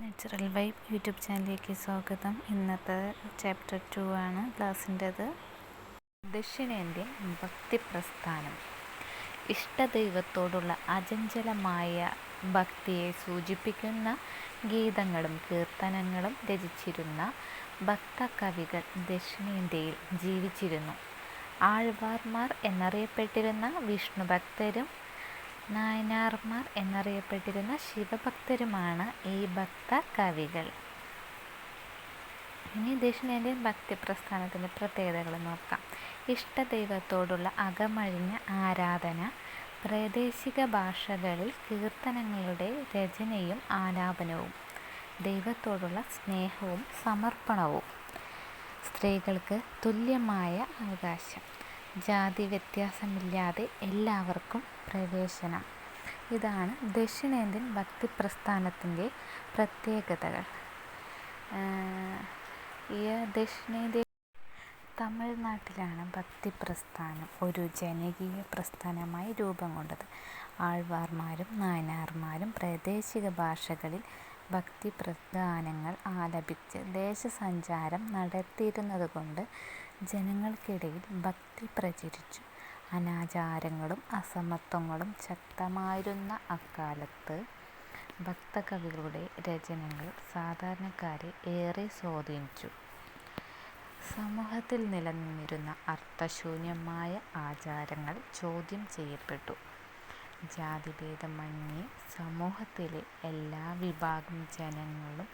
Natural vibe YouTube ചാനലിലേക്ക് സ്വാഗതം. ഇന്നത്തെ ചാപ്റ്റർ ടു ആണ് ക്ലാസ്സിന്റെത്. ദക്ഷിണേന്ത്യൻ ഭക്തി പ്രസ്ഥാനം ഇഷ്ടദൈവത്തോടുള്ള അചഞ്ചലമായ ഭക്തിയെ സൂചിപ്പിക്കുന്ന ഗീതങ്ങളും കീർത്തനങ്ങളും രചിച്ചിരുന്ന ഭക്ത കവികൾ ദക്ഷിണേന്ത്യയിൽ ജീവിച്ചിരുന്നു. ആഴ്വാർമാർ എന്നറിയപ്പെട്ടിരുന്ന വിഷ്ണുഭക്തരും നായനാർമാർ എന്നറിയപ്പെട്ടിരുന്ന ശിവഭക്തരുമാണ് ഈ ഭക്ത കവികൾ ഇനി ദക്ഷിണേന്ത്യൻ ഭക്തി പ്രസ്ഥാനത്തിന്റെ പ്രത്യേകതകൾ നോക്കാം. ഇഷ്ടദൈവത്തോടുള്ള അകമഴിഞ്ഞ ആരാധന പ്രാദേശിക ഭാഷകളിൽ കീർത്തനങ്ങളുടെ രചനയും ആലാപനവും ദൈവത്തോടുള്ള സ്നേഹവും സമർപ്പണവും സ്ത്രീകൾക്ക് തുല്യമായ അവകാശം. ജാതി വ്യത്യാസമില്ലാതെ എല്ലാവർക്കും പ്രവേശനം. ഇതാണ് ദക്ഷിണേന്ത്യൻ ഭക്തി പ്രസ്ഥാനത്തിന്റെ പ്രത്യേകതകൾ ഈ ദക്ഷിണേന്ത്യ തമിഴ്നാട്ടിലാണ് ഭക്തി പ്രസ്ഥാനം ഒരു ജനകീയ പ്രസ്ഥാനമായി രൂപം കൊണ്ടത്. ആൾവാർമാരും നായനാർമാരും പ്രാദേശിക ഭാഷകളിൽ ഭക്തി പ്രസ്ഥാനങ്ങൾ ആലപിച്ച് ദേശസഞ്ചാരം നടത്തിയിരുന്നതുകൊണ്ട് ജനങ്ങൾക്കിടയിൽ ഭക്തി പ്രചരിച്ചു. അനാചാരങ്ങളും അസമത്വങ്ങളും ശക്തമായിരുന്ന അക്കാലത്ത് ഭക്തകവികളുടെ രചനകൾ സാധാരണക്കാരെ ഏറെ സ്വാധീനിച്ചു. സമൂഹത്തിൽ നിലനിന്നിരുന്ന അർത്ഥശൂന്യമായ ആചാരങ്ങൾ ചോദ്യം ചെയ്യപ്പെട്ടു. ജാതിഭേദമന്യേ സമൂഹത്തിലെ എല്ലാ വിഭാഗം ജനങ്ങളും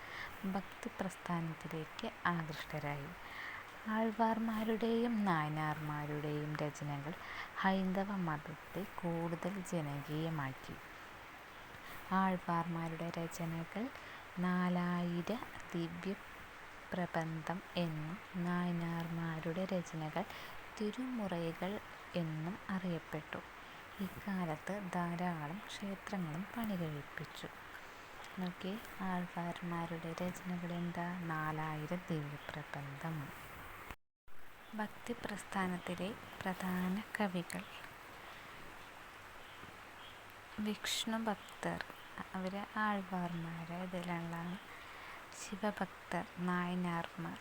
ഭക്തി പ്രസ്ഥാനത്തിലേക്ക് ആകൃഷ്ടരായി. ആഴ്വാർമാരുടെയും നായനാർമാരുടെയും രചനകൾ ഹൈന്ദവ മതത്തെ കൂടുതൽ ജനകീയമാക്കി. ആൾവാർമാരുടെ രചനകൾ നാലായിര ദിവ്യ പ്രബന്ധം എന്നും നായനാർമാരുടെ രചനകൾ തിരുമുറൈകൾ എന്നും അറിയപ്പെട്ടു. ഇക്കാലത്ത് ധാരാളം ക്ഷേത്രങ്ങളും പണികഴിപ്പിച്ചു. നോക്കി ആൾവാർമാരുടെ രചനകൾ എന്താ നാലായിരം ദിവ്യപ്രബന്ധം. ഭക്തി പ്രസ്ഥാനത്തിലെ പ്രധാന കവികൾ. വിഷ്ണു ഭക്തർ അവർ ആൾവാർമാർ ഇതിലുള്ളതാണ് ശിവഭക്തർ നായനാർമാർ.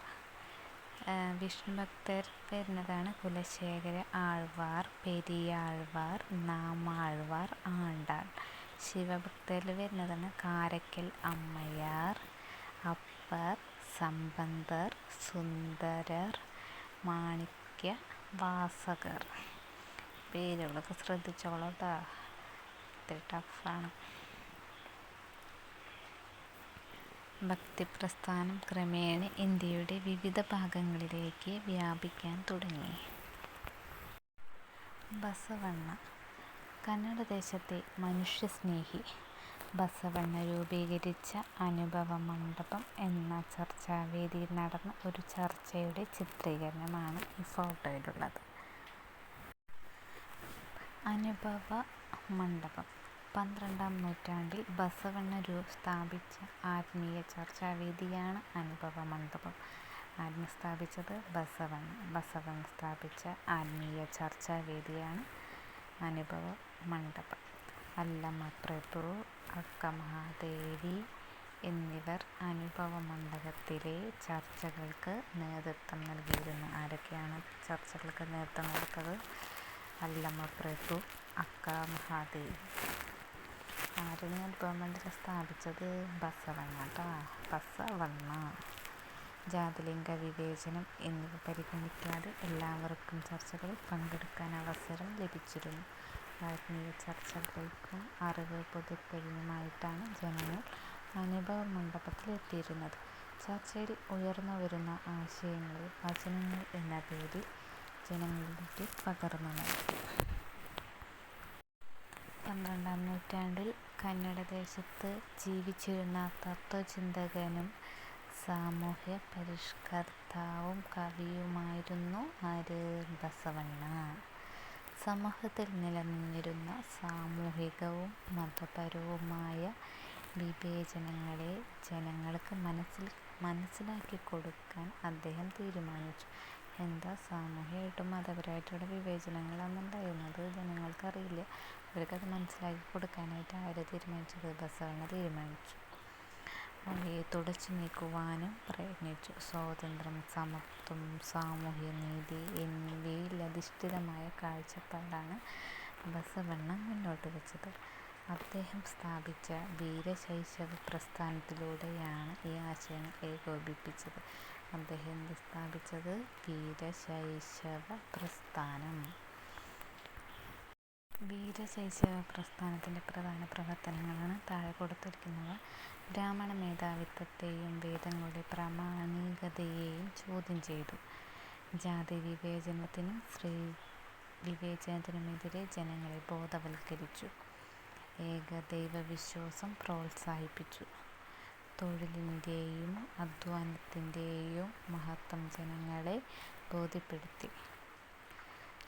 വിഷ്ണു ഭക്തർ വരുന്നതാണ് കുലശേഖര ആൾവാർ പെരിയാൾവാർ നാമാൾവാർ ആണ്ടാൾ. ശിവഭക്തരിൽ വരുന്നതാണ് കാരക്കൽ അമ്മയാർ അപ്പർ സമ്പന്തർ സുന്ദരർ മാണിക്യ വാസകർ. പേരുകളൊക്കെ ശ്രദ്ധിച്ചോളൂ കേട്ടോ ഇത്തിരി ടഫാണ്. ഭക്തിപ്രസ്ഥാനം ക്രമേണ ഇന്ത്യയുടെ വിവിധ ഭാഗങ്ങളിലേക്ക് വ്യാപിക്കാൻ തുടങ്ങി. ബസവണ്ണ കന്നഡ ദേശത്തെ മനുഷ്യസ്നേഹി ബസവണ്ണ രൂപീകരിച്ച അനുഭവമണ്ഡപം എന്ന ചർച്ചാവേദിയിൽ നടന്ന ഒരു ചർച്ചയുടെ ചിത്രീകരണമാണ് ഈ ഫോട്ടോയിലുള്ളത്. അനുഭവ മണ്ഡപം പന്ത്രണ്ടാം നൂറ്റാണ്ടിൽ ബസവണ്ണ രൂപ സ്ഥാപിച്ച ആത്മീയ ചർച്ചാവേദിയാണ് അനുഭവ മണ്ഡപം ആത്മീയ സ്ഥാപിച്ചത് ബസവണ്ണ ബസവണ്ണ സ്ഥാപിച്ച ആത്മീയ ചർച്ചാവേദിയാണ് അനുഭവ മണ്ഡപം അല്ലമ്മ പ്രഭു അക്ക മഹാദേവി എന്നിവർ അനുഭവ മണ്ഡലത്തിലെ ചർച്ചകൾക്ക് നേതൃത്വം നൽകിയിരുന്നു. ആരൊക്കെയാണ് ചർച്ചകൾക്ക് നേതൃത്വം കൊടുത്തത്? അല്ലമ്മ പ്രഭു അക്ക മഹാദേവി ആരാണ് അനുഭവ മണ്ഡലം സ്ഥാപിച്ചത്? ബസവണ്ണ ബസവണ്ണ. ജാതിലിംഗ വിവേചനം എന്നിവ പരിഗണിക്കാതെ എല്ലാവർക്കും ചർച്ചകളിൽ പങ്കെടുക്കാൻ അവസരം ലഭിച്ചിരുന്നു. ആത്മീയ ചർച്ചകൾക്കും അറിവ് പുതുക്കലിനുമായിട്ടാണ് ജനങ്ങൾ അനുഭവ മണ്ഡപത്തിലെത്തിയിരുന്നത് ചർച്ചയിൽ ഉയർന്നു വരുന്ന ആശയങ്ങളെ വചനങ്ങൾ എന്ന പേരിൽ ജനങ്ങളിലേക്ക് പകർന്നു നൽകി. പന്ത്രണ്ടാം നൂറ്റാണ്ടിൽ കന്നഡ ദേശത്ത് ജീവിച്ചിരുന്ന തത്വചിന്തകനും സാമൂഹ്യ പരിഷ്കർത്താവും കവിയുമായിരുന്നു ആര്? ബസവണ്ണ. സമൂഹത്തിൽ നിലനിന്നിരുന്ന സാമൂഹികവും മതപരവുമായ വിവേചനങ്ങളെ ജനങ്ങൾക്ക് മനസ്സിൽ മനസ്സിലാക്കി കൊടുക്കാൻ അദ്ദേഹം തീരുമാനിച്ചു. എന്താ സാമൂഹികമായിട്ടും മതപരമായിട്ടുള്ള വിവേചനങ്ങളാണ് ഉണ്ടായിരുന്നത് ജനങ്ങൾക്കറിയില്ല. അവർക്കത് മനസ്സിലാക്കി കൊടുക്കാനായിട്ട് ആര് തീരുമാനിച്ചത്? ബസവണ്ണ തീരുമാനിച്ചു. അവയെ തുടച്ചു നീക്കുവാനും പ്രയത്നിച്ചു. സ്വാതന്ത്ര്യം, സമത്വം, സാമൂഹ്യനീതി എന്നിവയിലധിഷ്ഠിതമായ കാഴ്ചപ്പാടാണ് ബസവണ്ണ മുന്നോട്ടുവച്ചത്. അദ്ദേഹം സ്ഥാപിച്ച വീരശൈശവ പ്രസ്ഥാനത്തിലൂടെയാണ് ഈ ആശയങ്ങൾ ഏകോപിപ്പിച്ചത്. അദ്ദേഹം സ്ഥാപിച്ചത് വീരശൈശവ പ്രസ്ഥാനം. വീരശൈശവ പ്രസ്ഥാനത്തിന്റെ പ്രധാന പ്രവർത്തനങ്ങളാണ് താഴെ കൊടുത്തിരിക്കുന്നവ. ബ്രാഹ്മണ മേധാവിത്വത്തെയും വേദങ്ങളുടെ പ്രാമാണികതയെയും ചോദ്യം ചെയ്തു. ജാതിവിവേചനത്തിനും സ്ത്രീവിവേചനത്തിനുമെതിരെ ജനങ്ങളെ ബോധവൽക്കരിച്ചു. ഏകദൈവവിശ്വാസം പ്രോത്സാഹിപ്പിച്ചു. തൊഴിലിന്റെയും അധ്വാനത്തിന്റെയും മഹത്വം ജനങ്ങളെ ബോധ്യപ്പെടുത്തി.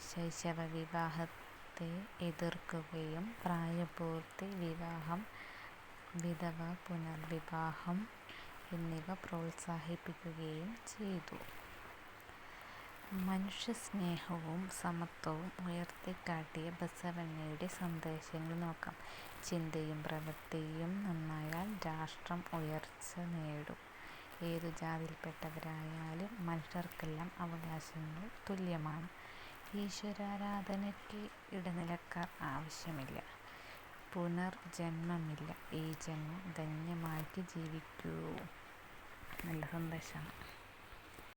ശൈശവ വിവാഹത്തെ എതിർക്കുകയും പ്രായപൂർത്തി, വിവാഹം, വിധവാ പുനർവിവാഹം എന്നിവ പ്രോത്സാഹിപ്പിക്കുകയും ചെയ്തു. മനുഷ്യസ്നേഹവും സമത്വവും ഉയർത്തിക്കാട്ടിയ ബസവണ്ണയുടെ സന്ദേശങ്ങൾ നോക്കാം. ചിന്തയും പ്രവൃത്തിയും നന്നായാൽ രാഷ്ട്രം ഉയർച്ച നേടും. ഏതു ജാതിയിൽപ്പെട്ടവരായാലും മനുഷ്യർക്കെല്ലാം അവകാശങ്ങൾ തുല്യമാണ്. ഈശ്വരാരാധനയ്ക്ക് ഇടനിലക്കാർ ആവശ്യമില്ല. പുനർജന്മമില്ല. ഈ ജന്മം ധന്യമാക്കി ജീവിക്കൂ. നല്ല സന്ദേശമാണ്.